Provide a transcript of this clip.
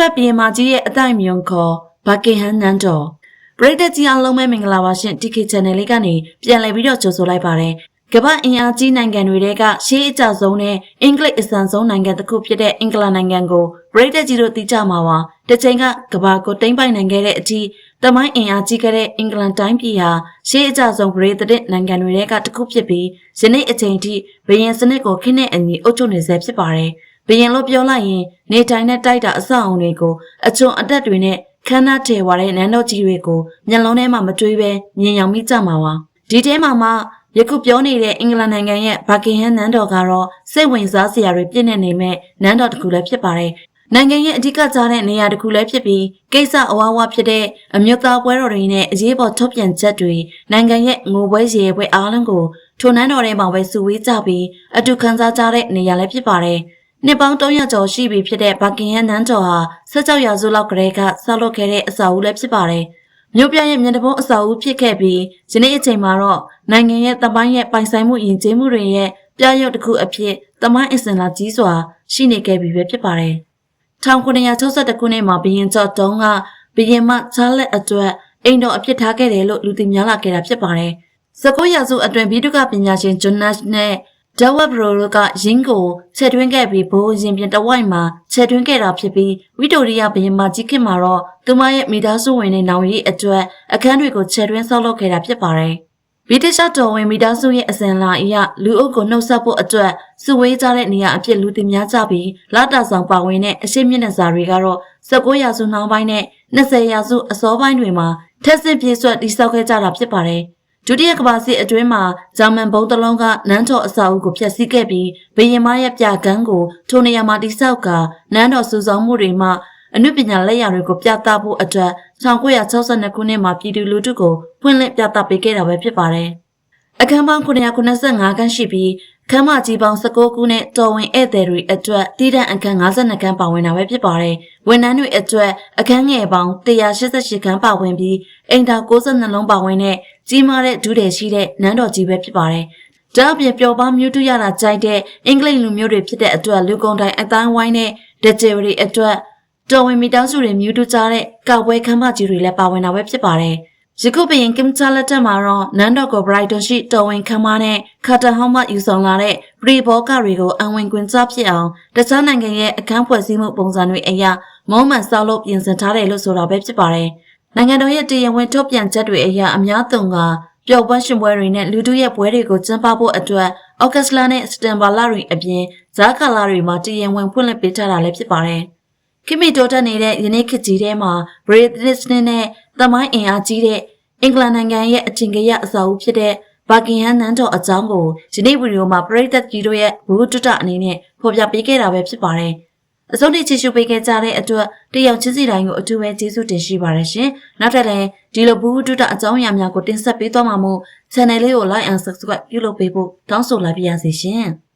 Elizabeth ဘီယမာကြီးရဲ့အတိုင်မြုံခေါ်ဘာကင်ဟန်နန်တော်ပရိသတ်ကြီးအားလုံးပဲမင်္ဂလာပါရှင် TK Channel လေးကနေပြန်လည်ပြီးတော့ကြိုဆိုလိုက်ပါတယ်ကမ္ဘာအင်အားကြီးနိုင်ငံတွေကရှေးအကြဆုံးနဲ့အင်္ဂလိပ်အစံဆုံးနိုင်ငံတစ်ခုဖြစ်တဲ့အင်္ဂလန်နိုင်ငံကိုပရိသတ်ကြီးတို့သိကြမှာပါတစ်ချိန်ကကမ္ဘာကိုတိမ့်ပိုင်နိုင်ခဲ့တဲ့အထိတမိုင်းအင်အားကြီးခဲ့တဲ့အင်္ဂလန်တိုင်းပြည်ဟာရှေးအကြဆုံးပရိသတ်နိုင်ငံတွေကတစ်ခုဖြစ်ပြီးယနေ့အချိန်ထိဘရင်စနစ်ကိုခင်းတဲ့အညီအုပ်ချုပ်နေဆဲဖြစ်ပါတယ်ဘရင်လို့ပြောလိုက်ရင်နေတိုင်းနဲ့တိုက်တာအဆောက်အုံတွေကိုအချွန်အတက်တွေနဲ့ခမ်းနားထေဝါတဲ့နန်းတော်ကြီးတွေကိုမျက်လုံးထဲမှာမတွေးပဲမြင်ရောက်မိကြမှာပါဒီထဲမှာမှယခုပြောနေတဲ့အင်္ဂလန်နိုင်ငံရဲ့ဘာကင်ဟန်နန်းတော်ကတော့စိတ်ဝင်စားစရာတွေပြည့်နေနေမဲ့နန်းတော်တစ်ခုလည်းဖြစ်ပါတယ်နိုင်ငံရဲ့အဓိကကြားတဲ့နေရာတစ်ခုလည်းဖြစ်ပြီးကိစ္စအဝါဝါဖြစ်တဲ့အမျိုးသားပွဲတော်တွေနဲ့အရေးပေါ်ထုတ်ပြန်ချက်တွေနိုင်ငံရဲ့ငိုပွဲရေပွဲအားလုံးကိုထိုနန်းတော်ထဲမှာပဲစုဝေးကြပြီးအတူခံစားကြတဲ့နေရာလည်းဖြစ်ပါတယ်။ နှစ်ပေါင်း300ကျော်ရှိပြီဖြစ်တဲ့ဘာကင်ဟန်နန်းတော်ဟာ16ရာစုလောက်ကတည်းကဆောက်လုပ်ခဲ့တဲ့အဆောက်အဦလည်းဖြစ်ပါတယ်။မြို့ပြရဲ့မျက်နှာပုံးအဆောက်အဦဖြစ်ခဲ့ပြီးယနေ့အချိန်မှာတော့နိုင်ငံရဲ့တပိုင်းရဲ့ပိုင်ဆိုင်မှုယဉ်ကျေးမှုတွေရဲ့ပြရုပ်တစ်ခုအဖြစ်တမိုင်းအစဉ်လာကြီးစွာရှိနေခဲ့ပြီပဲဖြစ်ပါတယ်။1962ခုနှစ်မှာဘီရင်ကျော်တုံးကဘီရင်မချားလက်အတွက်အိမ်တော်အဖြစ်ထားခဲ့တယ်လို့လူသိများလာခဲ့တာဖြစ်ပါတယ်။19ရာစုအတွင်းဘီတုကပညာရှင်ဂျွန်နတ်နဲ့ ဒဝက်ဘရိုတို့ကရင်းကိုချက်တွင်းခဲ့ပြီးဘိုးရင်ပြင်တဝိုက်မှာချက်တွင်းခဲ့တာဖြစ်ပြီးဝီတိုရီယာဘရင်မကြီးခင်မှာတော့သူမရဲ့မိသားစုဝင်တွေနောင်ရီအတွက်အခန်းတွေကိုချက်တွင်းဆောက်လုပ်ခဲ့တာဖြစ်ပါတယ်။ဗြိတိရှတော်ဝင်မိသားစုရဲ့အစဉ်လာအရလူအုပ်ကိုနှုတ်ဆက်ဖို့အတွက်စုဝေးကြတဲ့နေရာအဖြစ်လူသိများကြပြီးလာတာဆောင်ပါဝင်တဲ့အရှိမျက်နှာစာတွေကတော့19ရာစုနှောင်းပိုင်းနဲ့20ရာစုအစောပိုင်းတွေမှာထက်ဆင့်ပြေးဆွတ်တိစောက်ခဲ့ကြတာဖြစ်ပါတယ်။ ဒုတိယကမ္ဘာစစ်အတွင်းမှာဂျာမန်ဘုံတလုံးကနန်းတော်အဆောက်အဦကိုဖျက်ဆီးခဲ့ပြီးဘယင်မရဲ့ပြကန်းကိုထိုနေရာမှာတိစောက်ကနန်းတော်စုဆောင်မှုတွေမှအနုပညာလက်ရာတွေကိုပြသဖို့အတွက်1962ခုနှစ်မှာပြည်သူလူထုကိုဖွင့်လှစ်ပြသပေးခဲ့တာပဲဖြစ်ပါတယ်။အခန်းပေါင်း995ခန်းရှိပြီး ခန်းမကြီးပေါင်း19ခုနဲ့တော်ဝင်ဧည့်သည်တွေအတွက်တည်တံ့အခန်း52ခန်းပါဝင်တာပဲဖြစ်ပါတယ်။ဝန်ထမ်းတွေအတွက်အခန်းငယ်ပေါင်း188ခန်းပါဝင်ပြီးအိမ်သာ62လုံးပါဝင်တဲ့ကြီးမားတဲ့ဒုတယ်ရှိတဲ့နန်းတော်ကြီးပဲဖြစ်ပါတယ်။ဒါ့အပြင်ပျော်ပါမျိုးတူရတာကြိုက်တဲ့အင်္ဂလိပ်လူမျိုးတွေဖြစ်တဲ့အတွက်လူကုန်တိုင်းအတိုင်းဝိုင်းနဲ့ဒဂျယ်ရီအတွက်တော်ဝင်မိသားစုတွေမျိုးတူကြတဲ့ကောက်ပွဲခမ်းမကြီးတွေလည်းပါဝင်တာပဲဖြစ်ပါတယ်။ ယခုပင်ကင်ချာလက်ထက်မှာတော့နန်းတော်ကိုဘရိုက်တွန်ရှိတော်ဝင်ခမ်းမနဲ့ခါတာဟောင်းမှယူဆောင်လာတဲ့ပရီဘောကတွေကိုအဝင်ကွင်စားဖြစ်အောင်တခြားနိုင်ငံရဲ့အခန်းဖွဲ့စည်းမှုပုံစံတွေအရမုံမှန်ဆောက်လုပ်ပြင်ဆင်ထားတယ်လို့ဆိုတာပဲဖြစ်ပါတယ်။နိုင်ငံတော်ရဲ့တရားဝင်ထုတ်ပြန်ချက်တွေအရအများသုံးကပျော်ပွဲရှင်ပွဲတွေနဲ့လူထုရဲ့ပွဲတွေကိုကျင်းပဖို့အတွက်အောက်ဂတ်စ်လနဲ့စတန်ဘာလတွေအပြင်ဇာကာလာတွေမှာတရားဝင်ဖွင့်လှစ်ပေးထားတာလည်းဖြစ်ပါတယ်။ခိမီတိုတက်နေတဲ့ယနေ့ခေတ်ကြီးထဲမှာ British နဲ့သမိုင်းအင်အားကြီးတဲ့ အင်္ဂလန်နိုင်ငံရဲ့အထင်ကရအဆောက်အဦဖြစ်တဲ့ဘာကင်ဟန်နန်းတော်အကြောင်းကိုဒီနေ့ဗီဒီယိုမှာပရိသတ်ကြီးတို့ရဲ့ဘူတုတအနေနဲ့ဖော်ပြပေးခဲ့တာပဲဖြစ်ပါတယ်။အစုံတိချီရှုပေးခဲ့ကြတဲ့အတွက်တယောက်ချင်းစီတိုင်းကိုအထူးပဲကျေးဇူးတင်ရှိပါတယ်ရှင်။နောက်ထပ်လည်းဒီလိုဘူတုတအကြောင်းအရာများကိုတင်ဆက်ပေးသွားမှာမို့ channel လေးကို like and subscribe ပြုလုပ်ပေးဖို့တောင်းဆိုလိုက်ပါရစေရှင်။